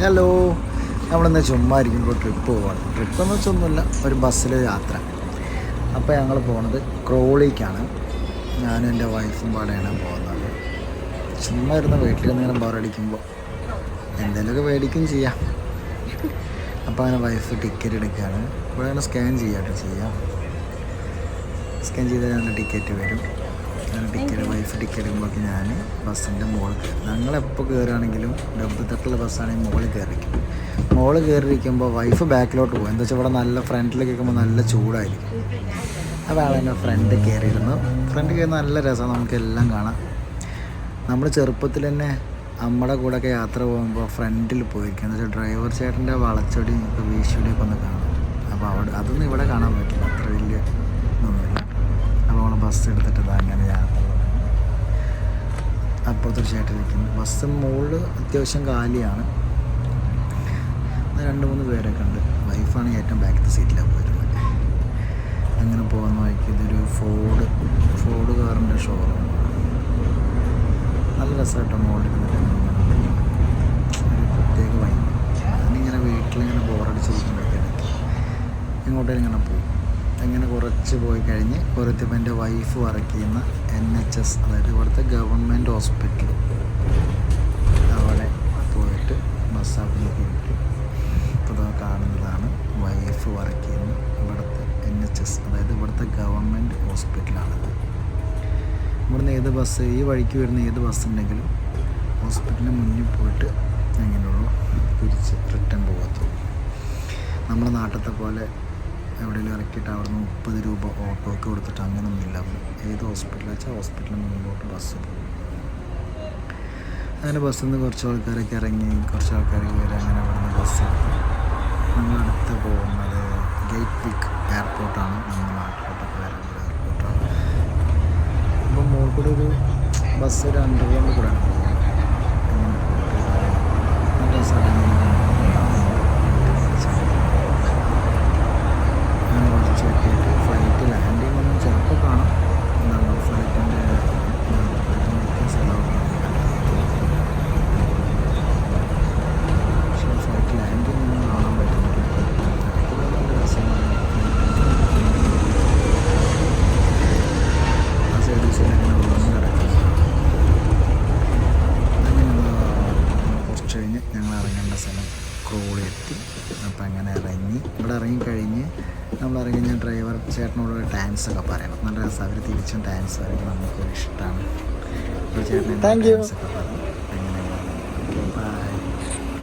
Hello നമ്മളിന്ന് ചുമ്മാ ഇരിക്കുമ്പോൾ ട്രിപ്പ് പോവാണ്. ട്രിപ്പ് എന്ന് വെച്ചൊന്നുമില്ല ഒരു ബസ്സിലെ യാത്ര. അപ്പോൾ ഞങ്ങൾ പോണത് ക്രോളിക്കാണ്. ഞാനും എന്റെ വൈഫും പാടെയാണ് പോകുന്നത്. ചുമ്മാ ഇരുന്ന് വീട്ടിലിരുന്ന് ഇങ്ങനെ ബോറടിക്കുമ്പോൾ എന്തെങ്കിലുമൊക്കെ മേടിക്കും ചെയ്യാം. അപ്പോൾ അങ്ങനെ വൈഫ് ടിക്കറ്റ് എടുക്കുകയാണ് ഇവിടെ അങ്ങനെ സ്കാൻ ചെയ്യാട്ടോ ചെയ്യാം. സ്കാൻ ചെയ്താൽ ഞങ്ങളുടെ ടിക്കറ്റ് വരും. ടിക്കറ്റ് വൈഫ് ടിക്കറ്റ് എടുക്കുമ്പോഴൊക്കെ ഞാൻ ബസ്സിന്റെ മോൾ കയറി ഞങ്ങളെപ്പോൾ കയറുകയാണെങ്കിലും ഡബ്ബ് തട്ടുള്ള ബസ്സാണെങ്കിൽ മുകളിൽ കയറിയിരിക്കും മുകളിൽ കയറിയിരിക്കുമ്പോൾ വൈഫ് ബാക്കിലോട്ട് പോകും എന്താ വെച്ചാൽ ഇവിടെ നല്ല ഫ്രണ്ടിൽ കേൾക്കുമ്പോൾ നല്ല ചൂടായിരിക്കും. അപ്പോൾ എന്റെ ഫ്രണ്ട് കയറിയിരുന്നു ഫ്രണ്ട് കയറി നല്ല രസമാണ്. നമുക്കെല്ലാം കാണാം. നമ്മൾ ചെറുപ്പത്തിൽ തന്നെ നമ്മുടെ കൂടെയൊക്കെ യാത്ര പോകുമ്പോൾ ഫ്രണ്ടിൽ പോയിരിക്കും എന്ന് വെച്ചാൽ ഡ്രൈവർ ചേട്ടന്റെ വളച്ചൊടിയും ഇപ്പോൾ ഒക്കെ ഒന്ന് കാണാം. അപ്പോൾ അവിടെ അതൊന്നും ഇവിടെ കാണാൻ പറ്റില്ല. അത്ര വലിയ ഇതൊന്നുമില്ല. അപ്പോൾ നമ്മൾ ബസ് എടുത്തിട്ട് ഇതാ അങ്ങനെ യാത്ര തുടങ്ങി. അപ്പുറത്തൊരു ചേട്ടൻ ഇരിക്കുന്നു ബസ് മുകളിൽ അത്യാവശ്യം കാലിയാണ്. രണ്ട് മൂന്ന് പേരൊക്കെ ഉണ്ട്. വൈഫാണ് ഏറ്റവും ബാക്കത്തെ സീറ്റിലാണ് പോയിരുന്നത് അങ്ങനെ പോകുന്ന വഴിക്ക് ഇതൊരു ഫോർഡ് ഫോർഡ് കാറിന്റെ ഷോറൂം നല്ല രസമായിട്ട് ഇങ്ങനെ ഒരു പ്രത്യേക വൈബ് ഞാനിങ്ങനെ വീട്ടിലിങ്ങനെ ബോറടിച്ചിരിക്കുമ്പോഴത്തേക്ക് ഇങ്ങോട്ടേലും ഇങ്ങനെ പോകും. അങ്ങനെ കുറച്ച് പോയി കഴിഞ്ഞ് കുറത്തിപ്പോൾ എന്റെ വൈഫ് വർക്ക് ചെയ്യുന്ന എൻ എച്ച് എസ് അതായത് ഇവിടുത്തെ ഗവൺമെന്റ് ഹോസ്പിറ്റൽ അവിടെ പോയിട്ട് ബസ് അവിടെ പോയിട്ട് ഇപ്പോൾ കാണുന്നതാണ് വൈഫ് വർക്ക് ചെയ്യുന്ന ഇവിടുത്തെ എൻ എച്ച് എസ് അതായത് ഇവിടുത്തെ ഗവൺമെന്റ് ഹോസ്പിറ്റലാണിത് ഇവിടുന്ന് ഏത് ബസ് ഈ വഴിക്ക് വരുന്ന ഏത് ബസ് ഉണ്ടെങ്കിലും ഹോസ്പിറ്റലിന് മുന്നിൽ പോയിട്ട് എങ്ങനെയുള്ളൂ തിരിച്ച് റിട്ടേൺ പോകത്തുള്ളൂ നമ്മുടെ നാട്ടിലത്തെ പോലെ എവിടെയെങ്കിലും ഇറക്കിയിട്ട് അവിടെ നിന്ന് മുപ്പത് രൂപ ഓട്ടോക്ക് കൊടുത്തിട്ട് അങ്ങനെയൊന്നുമില്ല അവിടെ ഏത് ഹോസ്പിറ്റലിൽ വെച്ചാൽ ഹോസ്പിറ്റലിൽ മുമ്പോട്ട് ബസ് പോകും. അങ്ങനെ ബസ്സിൽ നിന്ന് കുറച്ച് ആൾക്കാരൊക്കെ ഇറങ്ങി കുറച്ച് ആൾക്കാർ കയറി അങ്ങനെ അവിടെ നിന്ന് ബസ് എടുത്ത് നമ്മളടുത്ത് പോകുന്നത് ഗേറ്റ് വിക്ക് എയർപോർട്ടാണ്. നമ്മുടെ നാട്ടിലോട്ടൊക്കെ വരുന്നത് എയർപോർട്ടാണ്. അപ്പം മോൾക്കൂടെ ഒരു ബസ് ഒരു അണ്ടർഗ്രൗണ്ട് കൂടെയാണ് പോകുന്നത് കുറച്ച് കഴിഞ്ഞ് ഞങ്ങൾ ഇറങ്ങേണ്ട സ്ഥലം ക്രോളി എത്തി അപ്പം അങ്ങനെ ഇറങ്ങി. ഇവിടെ ഇറങ്ങിക്കഴിഞ്ഞ് നമ്മൾ ഇറങ്ങി ഞാൻ ഡ്രൈവർ ചേട്ടനോട് ഡാൻസ് ഒക്കെ പറയണം. നല്ല രസം അവർ തിരിച്ചും ഡാൻസ് പറയുമ്പോൾ നമുക്കൊരു ഇഷ്ടമാണ് ചേട്ടൻ ഡാൻസ് ഒക്കെ പറഞ്ഞു അങ്ങനെ ബൈ